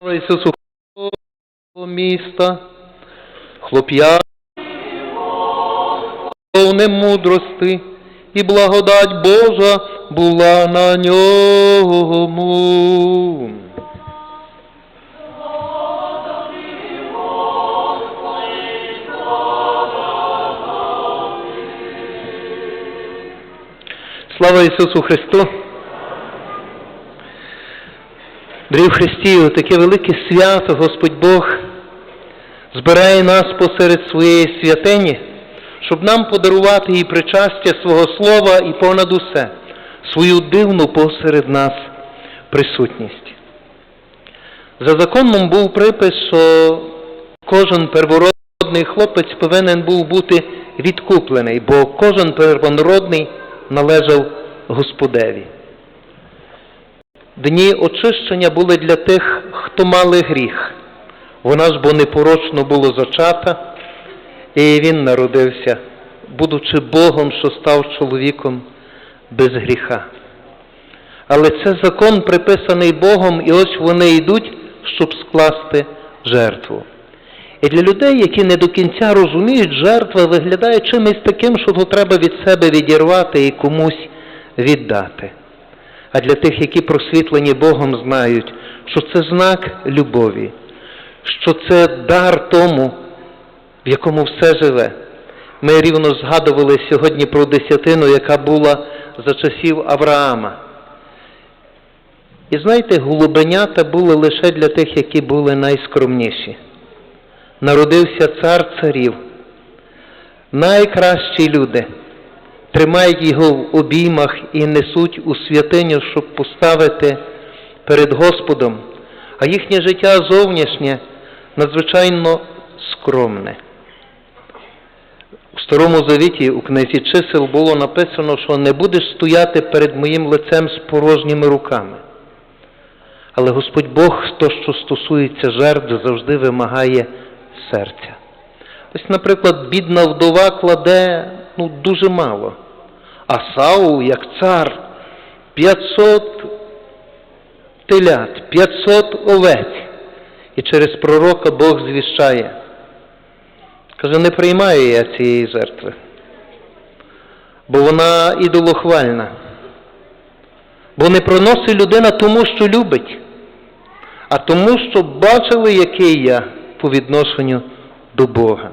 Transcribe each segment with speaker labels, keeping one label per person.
Speaker 1: Слава Ісусу Христу, міста, хлоп'я, повне мудрости, і благодать Божа була на ньому. Слава Ісусу Христу! В Христі, таке велике свято Господь Бог збирає нас посеред своєї святині, щоб нам подарувати і причастя свого Слова і понад усе свою дивну посеред нас присутність. За законом був припис, що кожен первородний хлопець повинен був бути відкуплений, бо кожен первородний належав Господеві. Дні очищення були для тих, хто мали гріх. Вона ж бо непорочно було зачата, і він народився, будучи Богом, що став чоловіком без гріха. Але це закон приписаний Богом, і ось вони йдуть, щоб скласти жертву. І для людей, які не до кінця розуміють, жертва виглядає чимось таким, що то треба від себе відірвати і комусь віддати. А для тих, які просвітлені Богом, знають, що це знак любові, що це дар тому, в якому все живе. Ми рівно згадували сьогодні про десятину, яка була за часів Авраама. І знаєте, голубенята були лише для тих, які були найскромніші. Народився цар царів, найкращі люди тримають його в обіймах і несуть у святиню, щоб поставити перед Господом, а їхнє життя зовнішнє надзвичайно скромне. У Старому Завіті у книзі чисел було написано, що не будеш стояти перед моїм лицем з порожніми руками. Але Господь Бог, то, що стосується жертв, завжди вимагає серця. Ось, наприклад, бідна вдова кладе ну, дуже мало. А Саул, як цар, 500 телят, 500 овець. І через пророка Бог звіщає. Каже, не приймаю я цієї жертви, бо вона ідолохвальна. Бо не проносить людина тому, що любить, а тому, що бачили, який я по відношенню до Бога.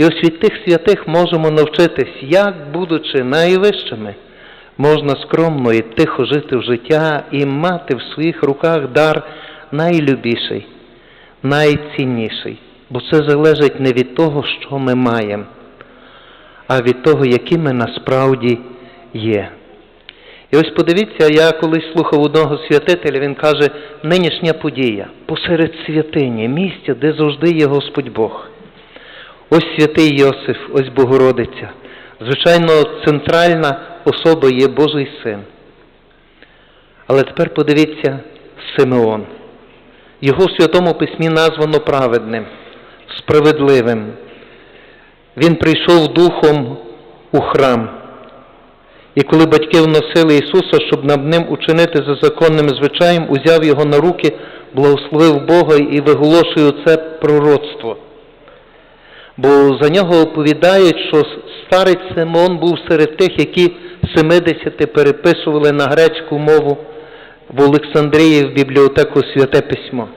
Speaker 1: І ось від тих святих можемо навчитись, як, будучи найвищими, можна скромно і тихо жити в життя і мати в своїх руках дар найлюбіший, найцінніший. Бо це залежить не від того, що ми маємо, а від того, які ми насправді є. І ось подивіться, я колись слухав одного святителя, він каже, нинішня подія посеред святині, місця, де завжди є Господь Бог. Ось святий Йосиф, ось Богородиця. Звичайно, центральна особа є Божий син. Але тепер подивіться Симеон. Його в Святому Письмі названо праведним, справедливим. Він прийшов духом у храм. І коли батьки вносили Ісуса, щоб над ним учинити за законним звичаєм, узяв його на руки, благословив Бога і виголошує це пророцтво. Бо за нього оповідають, що старець Симон був серед тих, які 70 переписували на грецьку мову в Олександрії в бібліотеку Святе Письмо.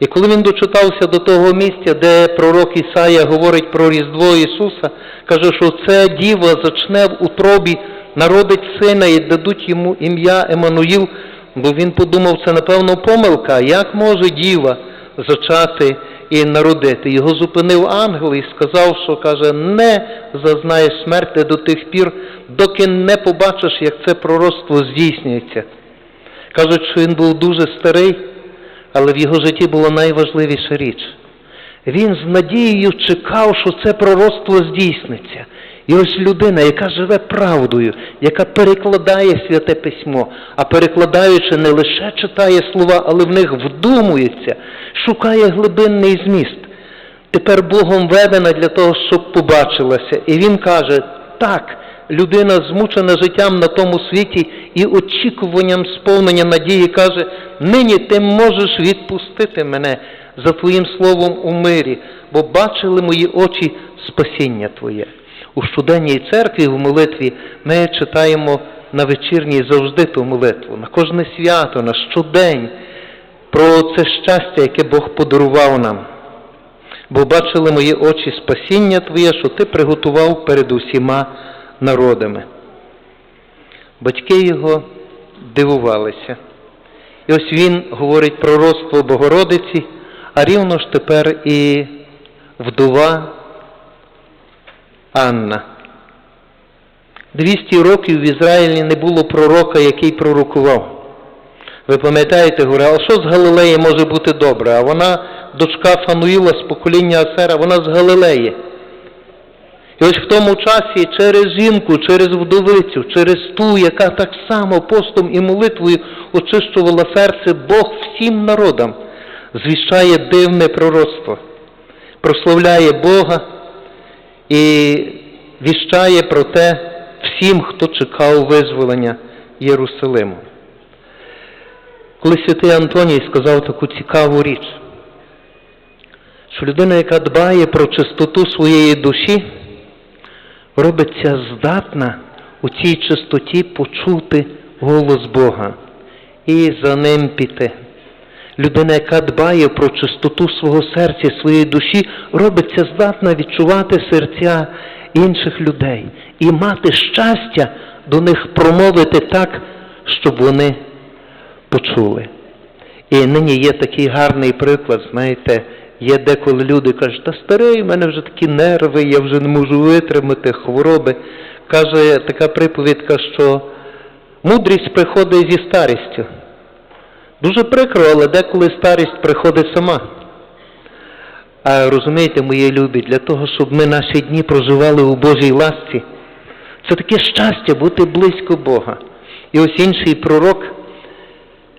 Speaker 1: І коли він дочитався до того місця, де пророк Ісая говорить про Різдво Ісуса, каже, що це діва зачне в утробі, народить сина і дадуть йому ім'я Еммануїл, бо він подумав, це напевно помилка, як може діва зачати і народити. Його зупинив ангел і сказав, що каже, не зазнаєш смерти до тих пір, доки не побачиш, як це пророцтво здійснюється. Кажуть, що він був дуже старий, але в його житті була найважливіша річ. Він з надією чекав, що це пророцтво здійсниться. І ось людина, яка живе правдою, яка перекладає святе письмо, а перекладаючи, не лише читає слова, але в них вдумується, шукає глибинний зміст. Тепер Богом ведена для того, щоб побачилася. І він каже, так, людина, змучена життям на тому світі і очікуванням сповнення надії, каже, нині ти можеш відпустити мене за Твоїм словом у мирі, бо бачили мої очі спасіння Твоє. У щоденній церкві в молитві ми читаємо на вечірній завжди ту молитву, на кожне свято, на щодень про це щастя, яке Бог подарував нам. Бо бачили мої очі спасіння Твоє, що Ти приготував перед усіма народами. Батьки його дивувалися. І ось він говорить про родство Богородиці, а рівно ж тепер і вдова Анна. 200 років в Ізраїлі не було пророка, який пророкував. Ви пам'ятаєте, говорю, а що з Галилеї може бути добре? А вона дочка Фануїла з покоління Асера, вона з Галилеї. І ось в тому часі через жінку, через вдовицю, через ту, яка так само постом і молитвою очищувала серце, Бог всім народам звіщає дивне пророцтво, прославляє Бога і віщає про те всім, хто чекав визволення Єрусалиму. Коли святий Антоній сказав таку цікаву річ, що людина, яка дбає про чистоту своєї душі, робиться здатна у цій чистоті почути голос Бога і за ним піти. Людина, яка дбає про чистоту свого серця, своєї душі, робиться здатна відчувати серця інших людей і мати щастя до них промовити так, щоб вони почули. І нині є такий гарний приклад, знаєте, є деколи люди кажуть, та старий, в мене вже такі нерви, я вже не можу витримати хвороби. Каже така приповідка, що мудрість приходить зі старістю. Дуже прикро, але деколи старість приходить сама. А розумієте, мої любі, для того, щоб ми наші дні проживали у Божій ласці, це таке щастя бути близько Бога. І ось інший пророк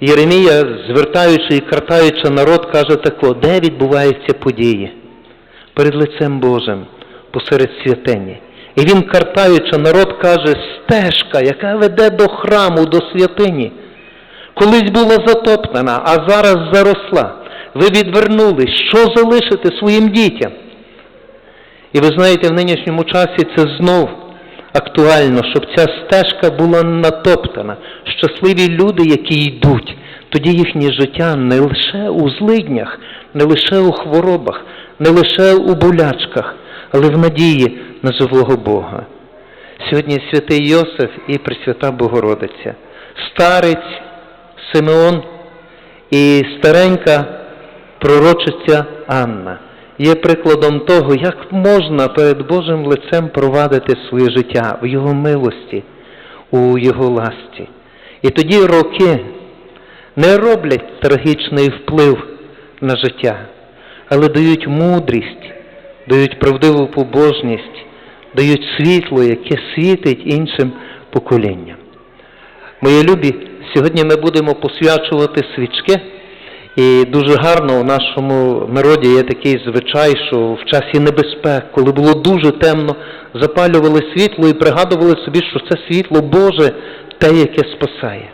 Speaker 1: Єремія, звертаючи і картаючи народ, каже тако, де відбуваються події? Перед лицем Божим, посеред святині. І він, картаючи народ, каже, стежка, яка веде до храму, до святині, колись була затоптана, а зараз заросла. Ви відвернули, що залишите своїм дітям? І ви знаєте, в нинішньому часі це знов актуально, щоб ця стежка була натоптана. Щасливі люди, які йдуть, тоді їхнє життя не лише у злиднях, не лише у хворобах, не лише у болячках, але в надії на живого Бога. Сьогодні святий Йосиф і Пресвята Богородиця, старець Симеон і старенька пророчиця Анна є прикладом того, як можна перед Божим лицем провадити своє життя в Його милості, у Його ласті. І тоді роки не роблять трагічний вплив на життя, але дають мудрість, дають правдиву побожність, дають світло, яке світить іншим поколінням. Мої любі, сьогодні ми будемо посвячувати свічки. І дуже гарно у нашому народі є такий звичай, що в часі небезпек, коли було дуже темно, запалювали світло і пригадували собі, що це світло Боже, те, яке спасає.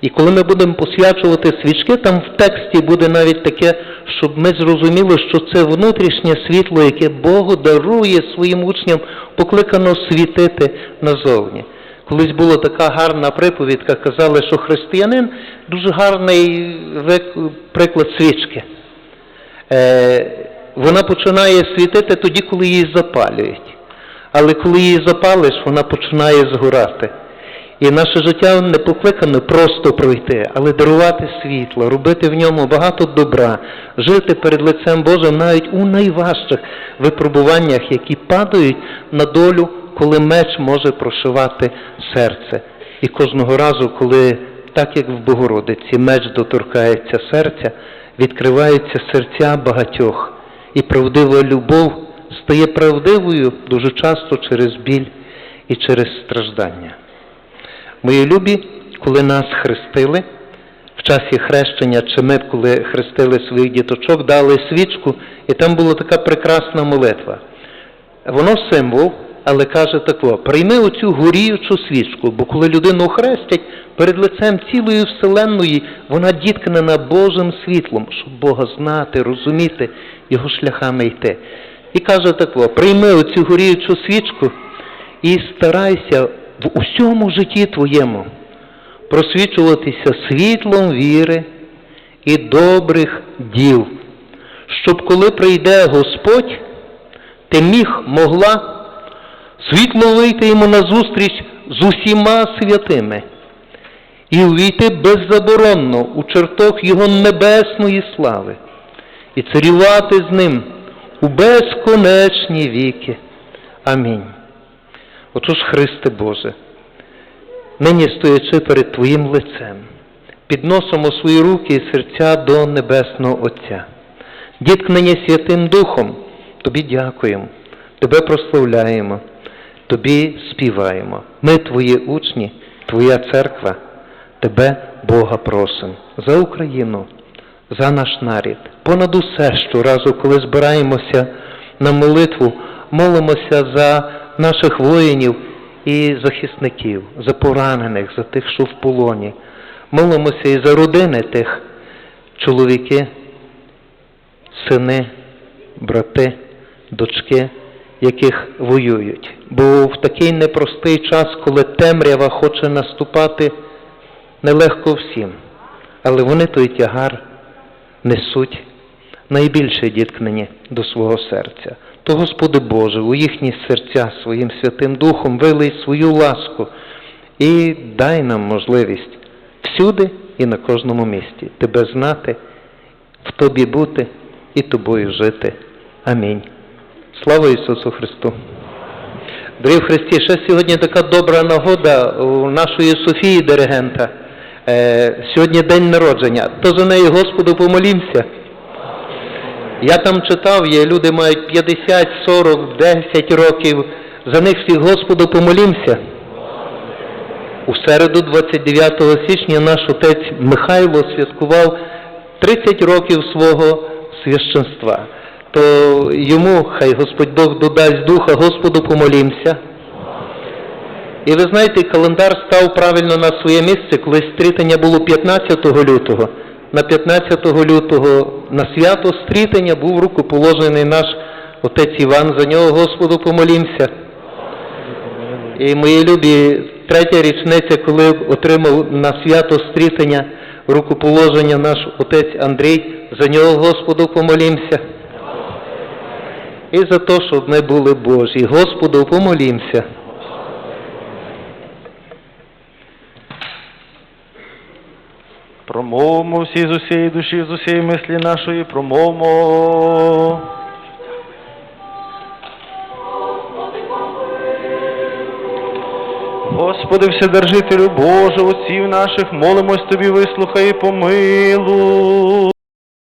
Speaker 1: І коли ми будемо посвячувати свічки, там в тексті буде навіть таке, щоб ми зрозуміли, що це внутрішнє світло, яке Богу дарує своїм учням, покликано світити назовні. Колись була така гарна приповідка, казали, що християнин дуже гарний приклад свічки. Е, Вона починає світити тоді, коли її запалюють. Але коли її запалиш, вона починає згорати. І наше життя не покликане просто пройти, але дарувати світло, робити в ньому багато добра, жити перед лицем Божим навіть у найважчих випробуваннях, які падають на долю коли меч може прошивати серце. І кожного разу, коли, так як в Богородиці, меч доторкається серця, відкриваються серця багатьох, і правдива любов стає правдивою дуже часто через біль і через страждання. Мої любі, коли нас хрестили, в часі хрещення, чи ми, коли хрестили своїх діточок, дали свічку, і там була така прекрасна молитва. Воно символ але каже тако, прийми оцю горіючу свічку, бо коли людину хрестять, перед лицем цілої вселенної вона діткнена Божим світлом, щоб Бога знати, розуміти, його шляхами йти. І каже тако, прийми оцю горіючу свічку і старайся в усьому житті твоєму просвічуватися світлом віри і добрих діл, щоб коли прийде Господь, ти міг, могла світло вийти йому назустріч з усіма святими і увійти беззаборонно у чертог Його небесної слави і царювати з ним у безконечні віки. Амінь. Отож, Христе Боже, нині стоячи перед Твоїм лицем, підносимо свої руки і серця до Небесного Отця. Діткнені Святим Духом, Тобі дякуємо, Тебе прославляємо, Тобі співаємо. Ми Твої учні, Твоя церква, Тебе, Бога, просимо за Україну, за наш нарід. Понад усе щоразу, коли збираємося на молитву, молимося за наших воїнів і захисників, за поранених, за тих, що в полоні. Молимося і за родини тих чоловіки, сини, брати, дочки, яких воюють. Бо в такий непростий час, коли темрява хоче наступати, нелегко всім, але вони той тягар несуть найбільше діткнені до свого серця. То, Господи Боже, у їхні серця своїм Святим Духом вилий свою ласку і дай нам можливість всюди і на кожному місці Тебе знати, в Тобі бути і Тобою жити. Амінь. Слава Ісусу Христу! Дорогі Христі, ще сьогодні така добра нагода у нашої Софії диригента. Е, сьогодні день народження. То за неї Господу помолімся. Я там читав, є люди мають 50, 40, 10 років. За них всіх Господу помолімся. У середу, 29 січня, наш отець Михайло святкував 30 років свого священства. То йому, хай Господь Бог додасть духа, Господу помолімся. І ви знаєте, календар став правильно на своє місце, коли стрітання було 15 лютого. На 15 лютого на свято стрітання був рукоположений наш отець Іван, за нього Господу помолімся. І мої любі, третя річниця, коли отримав на свято стрітання рукоположення наш отець Андрій, за нього Господу помолімся. І за те, щоб ми були Божі. Господу помолімся.
Speaker 2: Промовмо всі з усієї душі, з усієї мислі нашої, промовмо. Господи, Вседержителю Боже, отців наших, молимось Тобі, вислухай і помилуй.